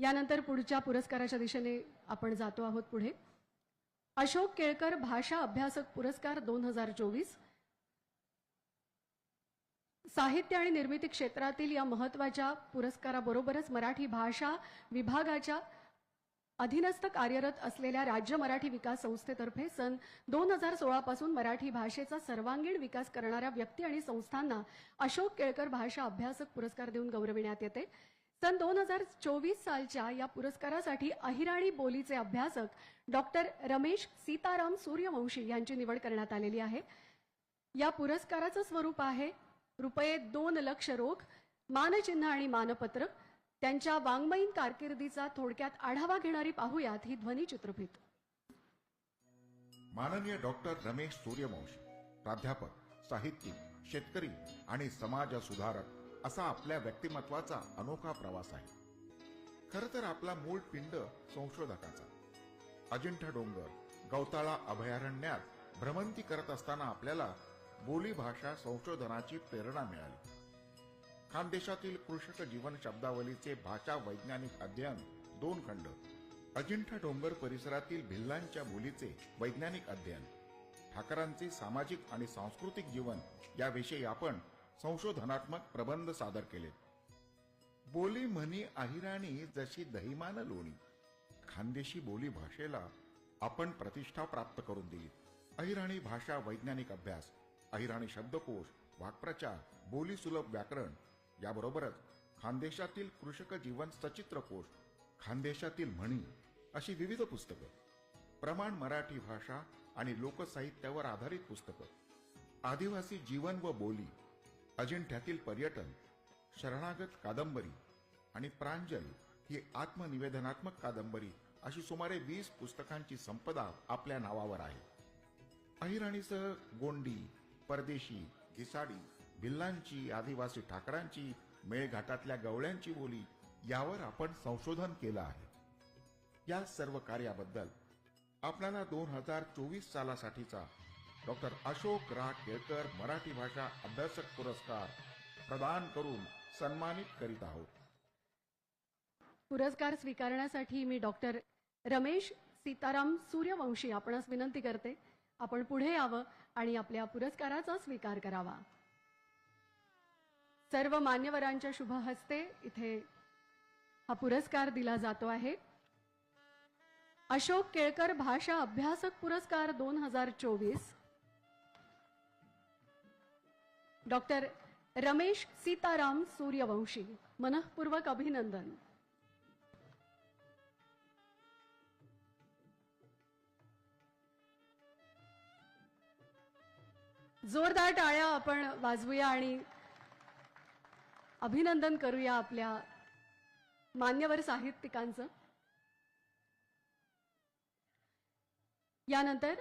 यानंतर पुढच्या पुरस्काराच्या दिशेने आपण जातो आहोत पुढे. अशोक केळकर भाषा अभ्यासक पुरस्कार दोन हजार चोवीस. साहित्य आणि निर्मिती क्षेत्रातील या महत्त्वाच्या पुरस्काराबरोबरच मराठी भाषा विभागाच्या अधीनस्थ कार्यरत असलेल्या राज्य मराठी विकास संस्थेतर्फे सन दोन हजार सोळा पासून मराठी भाषेचा सर्वांगीण विकास करणाऱ्या व्यक्ती आणि संस्थांना अशोक केळकर भाषा अभ्यासक पुरस्कार देऊन गौरविण्यात येते. सन दोन हजार चोवीस सालच्या या पुरस्कारासाठी अहिराणी बोलीचे अभ्यासक डॉक्टर रमेश सीताराम सूर्यवंशी यांची निवड करण्यात आलेली आहे. या पुरस्काराचं स्वरूप आहे रुपये दोन लक्ष रोख मानचिन्ह आणि मानपत्र त्यांच्या वाङ्मयीन कारकिर्दीचा थोडक्यात आढावा घेणारी पाहूयात ही ध्वनीचित्रफित माननीय डॉक्टर रमेश सूर्यवंशी प्राध्यापक साहित्यिक शेतकरी आणि समाज सुधारक असा आपल्या व्यक्तिमत्वाचा अनोखा प्रवास आहे. खर तर आपला मूळ पिंड संशोधकाचा. अजिंठा डोंगर गवताळा अभयारण्यात भ्रमंती करत असताना आपल्याला बोली भाषा संशोधनाची प्रेरणा मिळाली. खानदेशातील कृषक जीवन शब्दावलीचे भाषा वैज्ञानिक अध्ययन दोन खंड अजिंठा डोंगर परिसरातील भिल्लांच्या बोलीचे वैज्ञानिक अध्ययन ठाकरांचे सामाजिक आणि सांस्कृतिक जीवन याविषयी आपण संशोधनात्मक प्रबंध सादर केले. बोली म्हणी अहिराणी जशी दहिमान लोणी. खानदेशी बोली भाषेला आपण प्रतिष्ठा प्राप्त करून दिली. अहिराणी भाषा वैज्ञानिक अभ्यास अहिराणी शब्दकोश वाक्प्रचार बोली सुलभ व्याकरण याबरोबरच खानदेशातील कृषक जीवन सचित्र कोश खानदेशातील म्हणी अशी विविध पुस्तकं प्रमाण मराठी भाषा आणि लोकसाहित्यावर आधारित पुस्तकं आदिवासी जीवन व बोली अजिंठ्यातील पर्यटन शरणागत कादंबरी आणि प्रांजल ही आत्मनिवेदनात्मक कादंबरी अशी सुमारे वीस पुस्तकांची संपदा आपल्या नावावर आहे. अहिराणीसह गोंडी परदेशी घिसाडी भिल्लांची आदिवासी ठाकरांची मेळघाटातल्या गवळ्यांची बोली यावर आपण संशोधन केलं आहे. या सर्व कार्याबद्दल आपल्याला दोन हजार चोवीस सालासाठीचा डॉक्टर अशोक रा केळकर मराठी भाषा अभ्यासक पुरस्कार प्रदान करून सन्मानित करीत आहोत. पुरस्कार स्वीकारण्यासाठी मी डॉक्टर रमेश सीताराम सूर्यवंशी आपणास विनंती करते आपण पुढे यावं आणि आपल्या पुरस्काराचा स्वीकार करावा. सर्व मान्यवरांच्या शुभ हस्ते इथे हा पुरस्कार दिला जातो आहे. अशोक केळकर भाषा अभ्यासक पुरस्कार दोन हजार चोवीस डॉक्टर रमेश सीताराम सूर्यवंशी. मनःपूर्वक अभिनंदन. जोरदार टाळ्या आपण वाजवूया आणि अभिनंदन करूया आपल्या मान्यवर साहित्यिकांचं. यानंतर